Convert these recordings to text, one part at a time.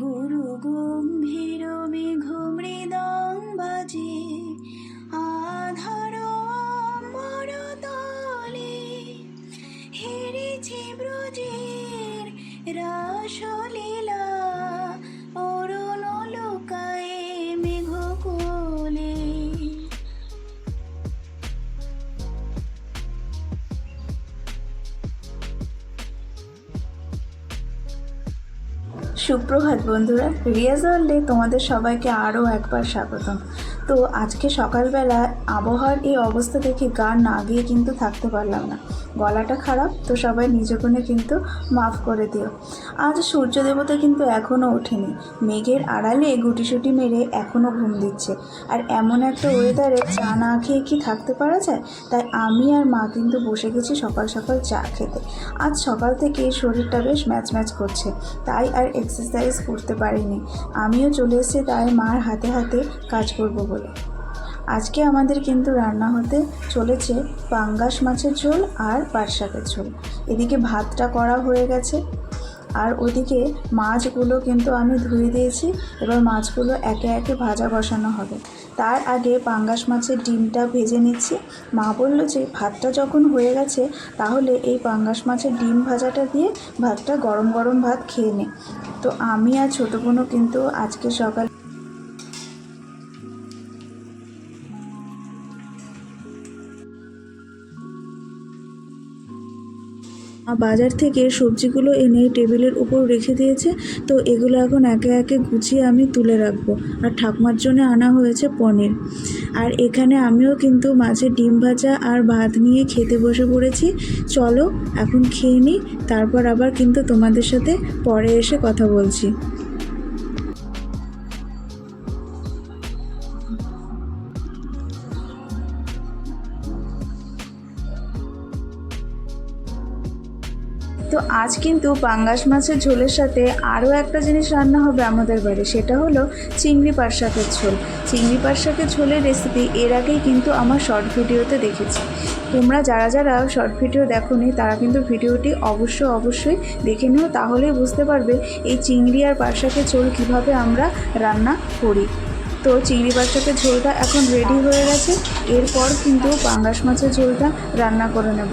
গুরু গম্ভীর মেঘ মৃদং বাজে। আধার মরতলে তলে হেরেছে ব্রজের রাসলীলা সুপ্রভাত বন্ধুরা। রিয়াজ ওয়ার্ল্ডে তোমাদের সবাইকে আরও একবার স্বাগতম। তো আজকে সকালবেলা আবহাওয়ার এই অবস্থা দেখে গান না গিয়ে কিন্তু থাকতে পারলাম না। গলাটা খারাপ, তো সবাই নিজগুণে কিন্তু মাফ করে দিও। আজ সূর্য দেবতা কিন্তু এখনও ওঠেনি। মেঘের আড়ালে গুটিসুটি মেরে এখনও ঘুম দিচ্ছে। আর এমন একটা ওয়েদারে চা না খেয়ে কি থাকতে পারা যায়? তাই আমি আর মা কিন্তু বসে গেছি সকাল সকাল চা খেতে। আজ সকাল থেকে শরীরটা বেশ ম্যাচ ম্যাচ করছে। তাই আর এক্সারসাইজ করতে পারিনি। আমিও চলে এসেছি, তাই মার হাতে হাতে কাজ করব বলে। আজকে আমাদের কিন্তু রান্না হতে চলেছে পাঙ্গাস মাছের ঝোল আর পাট শাকের ঝোল। এদিকে ভাতটা করা হয়ে গেছে। আর ওদিকে মাছগুলো কিন্তু আমি ধুয়ে দিয়েছি। এবার মাছগুলো একে একে ভাজা বসানো হবে। তার আগে পাঙ্গাস মাছের ডিমটা ভেজে নিচ্ছি। মা বলল যে, ভাতটা যখন হয়ে গেছে, তাহলে এই পাঙ্গাস মাছের ডিম ভাজাটা দিয়ে ভাতটা গরম গরম ভাত খেয়ে নে। তো আমি আর ছোটো বোনও কিন্তু আজকে সকাল বাজার থেকে সবজিগুলো এনে টেবিলের উপর রেখে দিয়েছে, তো এগুলো এখন একে একে গুছিয়ে আমি তুলে রাখব। আর ঠাকুমার জন্য আনা হয়েছে পনির। আর এখানে আমিও কিন্তু মাছের ডিম ভাজা আর ভাত নিয়ে খেতে বসে পড়েছি। চলো, এখন খেয়ে নিই তারপর আবার কিন্তু তোমাদের সাথে পরে এসে কথা বলছি। তো আজ কিন্তু পাঙ্গাস মাছের ঝোলের সাথে আরও একটা জিনিস রান্না হবে আমাদের বাড়ি, সেটা হলো চিংড়ি পাট শাকের ঝোল। চিংড়ি পাট শাকের ঝোলের রেসিপি এর আগেই কিন্তু আমার শর্ট ভিডিওতে দেখেছি। তোমরা যারা যারা শর্ট ভিডিও দেখোনি, তারা কিন্তু ভিডিওটি অবশ্য অবশ্যই দেখে নিও, তাহলেই বুঝতে পারবে এই চিংড়ি আর পাট শাকের ঝোল কীভাবে আমরা রান্না করি। তো চিংড়ি পাট শাকের ঝোলটা এখন রেডি হয়ে গেছে, এরপর কিন্তু পাঙ্গাস মাছের ঝোলটা রান্না করে নেব।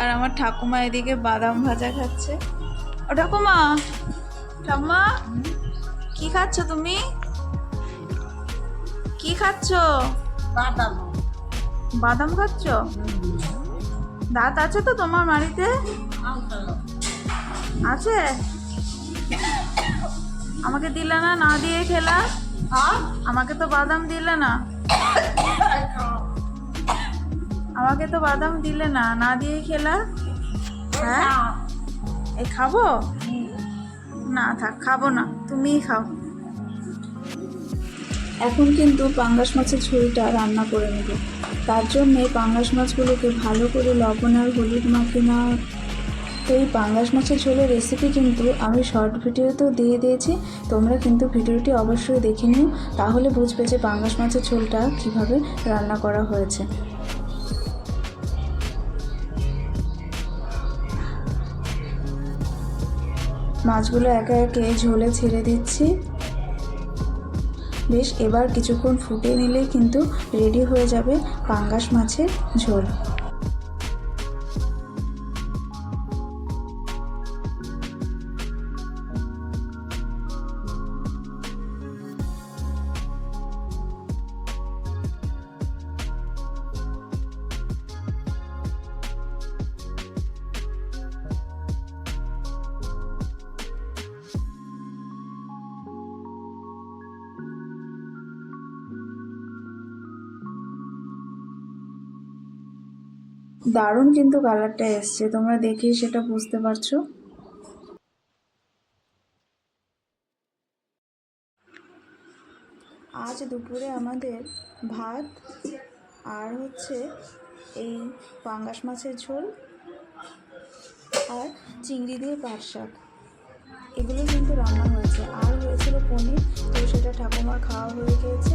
আর আমার ঠাকুমা এদিকে বাদাম ভাজা খাচ্ছে। ও ঠাকুমা ঠাকুমা কি খাচ্ছ তুমি? কি খাচ্ছ? বাদাম। বাদাম খাচ্ছ? দাঁত আছে তো তোমার বাড়িতে আছে? আমাকে দিলে না না দিয়ে খেলা? আমাকে তো বাদাম দিলে না। আমাকে তো বাদাম দিলে না না দিয়ে খেলা? হ্যাঁ? এ খাব? না থাক, খাব না, তুমিই খাও। এখন কিন্তু পাঙ্গাস মাছের ঝোলটা রান্না করে নেব। তার জন্যে পাঙ্গাস মাছগুলোকে ভালো করে লবণ আর হলুদ নেওয়া তো এই পাঙ্গাস মাছের ঝোলের রেসিপি কিন্তু আমি শর্ট ভিডিওতেও দিয়ে দিয়েছি। তোমরা কিন্তু ভিডিওটি অবশ্যই দেখে নিও। তাহলে বুঝবে যে পাঙ্গাস মাছের ঝোলটা কীভাবে রান্না করা হয়েছে। মাছগুলো একে একে ঝোলে ছেড়ে দিচ্ছি। বেশ, এবার কিছুক্ষণ ফুটিয়ে নিলেই কিন্তু রেডি হয়ে যাবে পাঙ্গাস মাছের ঝোল। দারুণ কিন্তু কালারটা এসছে। তোমরা দেখেই সেটা বুঝতে পারছ। আজ দুপুরে আমাদের ভাত আর হচ্ছে এই পাঙ্গাস মাছের ঝোল আর চিংড়ি দিয়ে পাট শাক। এগুলো কিন্তু রান্না হয়েছে। আর হয়েছিল পনির, তো সেটা ঠাকুমার খাওয়া হয়ে গিয়েছে।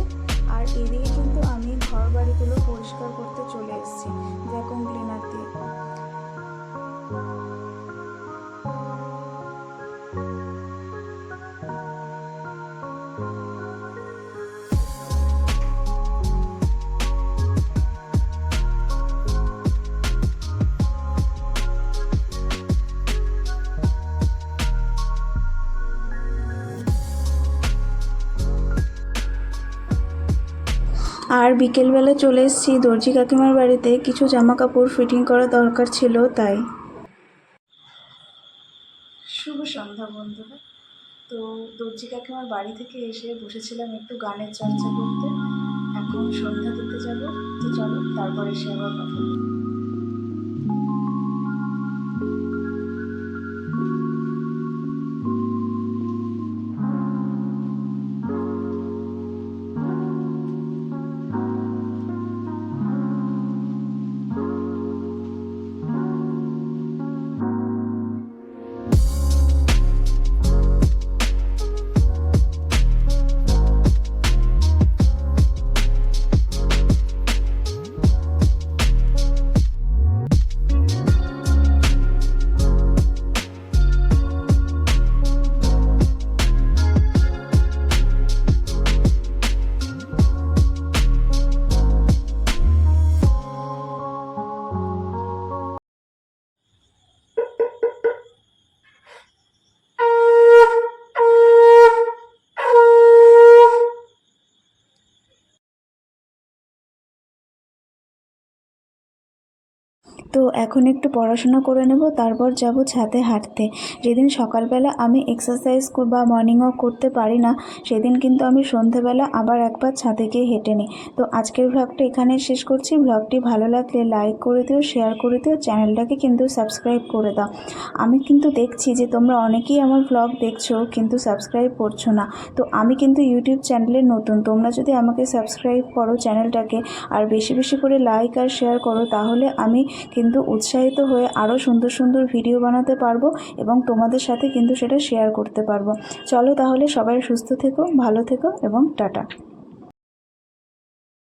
আর বিকেলবেলা চলে এসেছি দর্জি কাকিমার বাড়িতে। কিছু জামা কাপড় ফিটিং করা দরকার ছিল, তাই। শুভ সন্ধ্যা, বন্ধুরা। তো দর্জি কাকিমার বাড়ি থেকে এসে বসেছিলাম একটু গানের চর্চা করতে। এখন সন্ধ্যা দিতে যাব। তো চলো, তারপরে এসে আবার কথা তো এখন একটু পড়াশোনা করে নেব, তারপর যাব ছাদে হাঁটতে। যেদিন সকালবেলা আমি এক্সারসাইজ বা মর্নিং ওয়াক করতে পারি না, সেদিন কিন্তু আমি সন্ধেবেলা আবার একবার ছাদে গিয়ে হেঁটে নিই। তো আজকের ভ্লগটা এখানে শেষ করছি। ভ্লগটি ভালো লাগলে লাইক করে দিও শেয়ার করে দিও চ্যানেলটাকে কিন্তু সাবস্ক্রাইব করে দাও। আমি কিন্তু দেখছি যে তোমরা অনেকেই আমার ভ্লগ দেখছ, কিন্তু সাবস্ক্রাইব করছ না। তো আমি কিন্তু ইউটিউব চ্যানেলে নতুন। তোমরা যদি আমাকে সাবস্ক্রাইব করো চ্যানেলটাকে আর বেশি বেশি করে লাইক আর শেয়ার করো, তাহলে আমি কিন্তু উৎসাহিত হয়ে আরও সুন্দর সুন্দর ভিডিও বানাতে পারব এবং তোমাদের সাথে কিন্তু সেটা শেয়ার করতে পারব। চলো তাহলে সবাই সুস্থ থেকো, ভালো থেকো এবং টাটা।